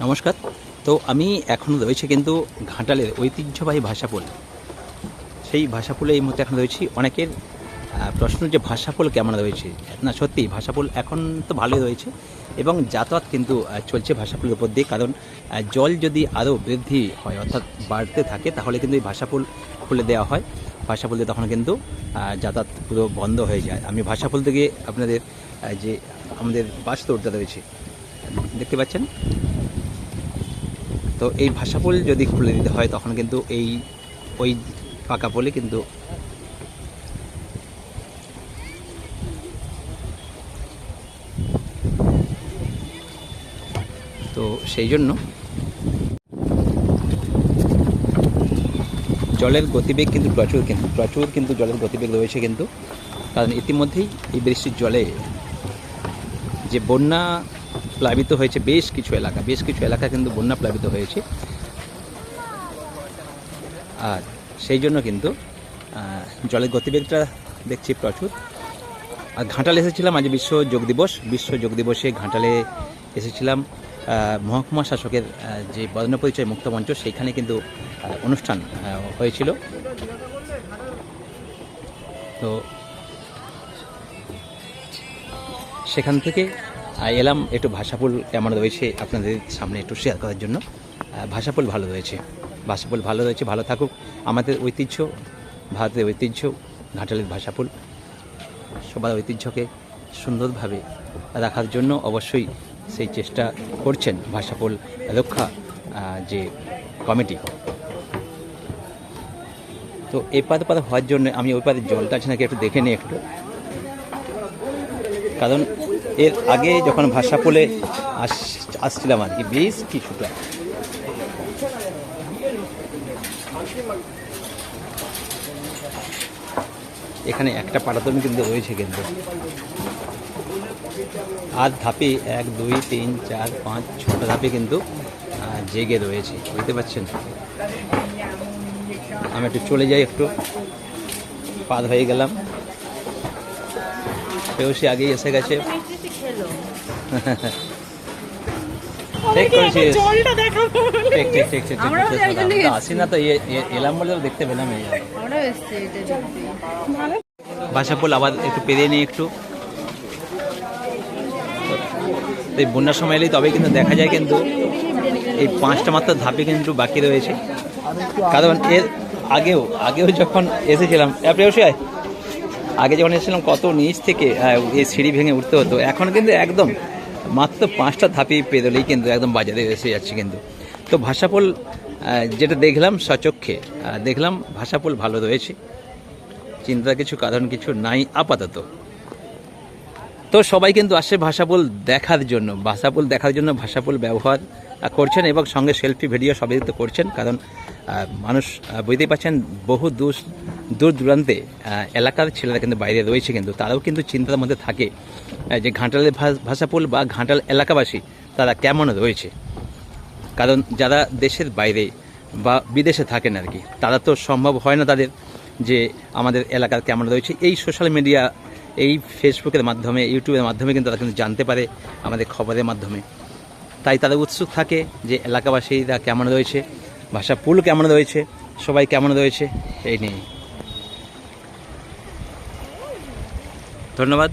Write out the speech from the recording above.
নমস্কার। তো আমি এখন রয়েছে কিন্তু ঘাটালের ঐতিহ্যবাহী ভাষাপোল। সেই ভাষাপোলে এই মুহূর্তে এখন রয়েছি। অনেকের প্রশ্ন যে ভাষাপোল কেমন রয়েছে? না সত্যি ভাষাপোল এখন তো ভালোই রয়েছে এবং যাতায়াত কিন্তু চলছে ভাষাপোলের উপর দিয়ে। কারণ জল যদি আরও বৃদ্ধি হয়, অর্থাৎ বাড়তে থাকে, তাহলে কিন্তু এই ভাষাপোল খুলে দেওয়া হয়। ভাষাপোল দিয়ে তখন কিন্তু যাতায়াত পুরো বন্ধ হয়ে যায়। আমি ভাষাপোল থেকে আপনাদের যে আমাদের বাস তোড়টা রয়েছে, দেখতে পাচ্ছেন? তো এই ভাষা ভাষাপোল যদি খুলে দিতে হয়, তখন কিন্তু এই, ওই পাকা পোলে কিন্তু তো সেই জন্য জলের গতিবেগ কিন্তু প্রচুর কিন্তু প্রচুর কিন্তু জলের গতিবেগ রয়েছে কিন্তু। কারণ ইতিমধ্যেই এই বৃষ্টির জলে যে বন্যা প্লাবিত হয়েছে বেশ কিছু এলাকা, বেশ কিছু এলাকা কিন্তু বন্যা প্লাবিত হয়েছে। আর সেই জন্য কিন্তু জলের গতিবেগটা দেখছি প্রচুর। আর ঘাটালে এসেছিলাম, আজ বিশ্ব যোগ দিবস। বিশ্ব যোগ দিবসে ঘাটালে এসেছিলাম মহকুমা শাসকের যে বর্ণপরিচয় মুক্ত মঞ্চ, সেইখানে কিন্তু অনুষ্ঠান হয়েছিল। তো, সেখান থেকে এলাম একটু ভাষাপুল কেমন রয়েছে আপনাদের সামনে একটু শেয়ার করার জন্য। ভাষাপুল ভালো রয়েছে। ভাষাপুল ভালো রয়েছে, ভালো থাকুক। আমাদের ঐতিহ্য, ভারতের ঐতিহ্য, ঘাটালের ভাষাপুল, সবার ঐতিহ্যকে সুন্দরভাবে রাখার জন্য অবশ্যই সেই চেষ্টা করছেন ভাষাপুল রক্ষা যে কমিটি। তো এপারে পারে হওয়ার জন্য আমি ওই পারে জলটা আছে নাকি একটু দেখে নিই একটু। কারণ এর আগে যখন ভাষা বলে আস, আসছিলাম আর কি, বেশ কিছুটা। এখানে একটা পাটাতন কিন্তু রয়েছে কিন্তু। আর ধাপে এক, দুই, তিন, চার, পাঁচ, ছটা ধাপে কিন্তু জেগে রয়েছে, বুঝতে পারছেন? আমি একটু চলে যাই, একটু পার হয়ে গেলাম। সেও সে আগেই এসে গেছে। ঠিক করেছিস জলটা দেখাবো ঠিক ঠিক ঠিক ঠিক ঠিক, তো এই জন্যই ঠিক আসি না তো এ- এ- এলাম বলে দেখতে পেলাম এই আমরা এসছি এটা দেখতে আবার একটু পেরিয়ে নিই একটু। এই বন্যার সময় এলেই তবে কিন্তু দেখা যায় কিন্তু এই পাঁচটা মাত্র ধাপে কিন্তু বাকি রয়েছে। কারণ এর আগেও আগেও যখন এসেছিলাম প্রেয়সিয়ায় আগে যখন এসেছিলাম, কত নিচ থেকে এই সিঁড়ি ভেঙে উঠতে হতো। এখন কিন্তু একদম মাত্র পাঁচটা ধাপি পেরোলেই কিন্তু একদম বাজারে এসে যাচ্ছে কিন্তু। তো ভাষাপোল যেটা দেখলাম সচক্ষে দেখলাম ভাষাপোল ভালো রয়েছে। চিন্তার কিছু, কারণ কিছু নাই আপাতত। তো সবাই কিন্তু আসে ভাষাপোল দেখার জন্য, ভাষাপোল দেখার জন্য ভাষাপোল ব্যবহার করছেন এবং সঙ্গে সেলফি ভিডিও সবাই তো করছেন, কারণ মানুষ বুঝতেই পারছেন, বহু দূর দূর দূরান্তে এলাকার ছেলেরা কিন্তু বাইরে রয়েছে কিন্তু, তারাও কিন্তু চিন্তার মধ্যে থাকে যে ঘাটালের ভাষ- ভাষাপোল বা ঘাটাল এলাকাবাসী তারা কেমন রয়েছে? কারণ যারা দেশের বাইরে বা বিদেশে থাকেন আর কি, তারা তো সম্ভব হয় না তাদের যে আমাদের এলাকার কেমন রয়েছে। এই সোশ্যাল মিডিয়া এই ফেসবুকের মাধ্যমে, ইউটিউবের মাধ্যমে কিন্তু তারা কিন্তু জানতে পারে আমাদের খবরের মাধ্যমে। তাই তারা উৎসুক থাকে যে এলাকাবাসীরা কেমন রয়েছে ভাষা পুল কেমন রয়েছে, সবাই কেমন রয়েছে, এই নিয়ে ধন্যবাদ।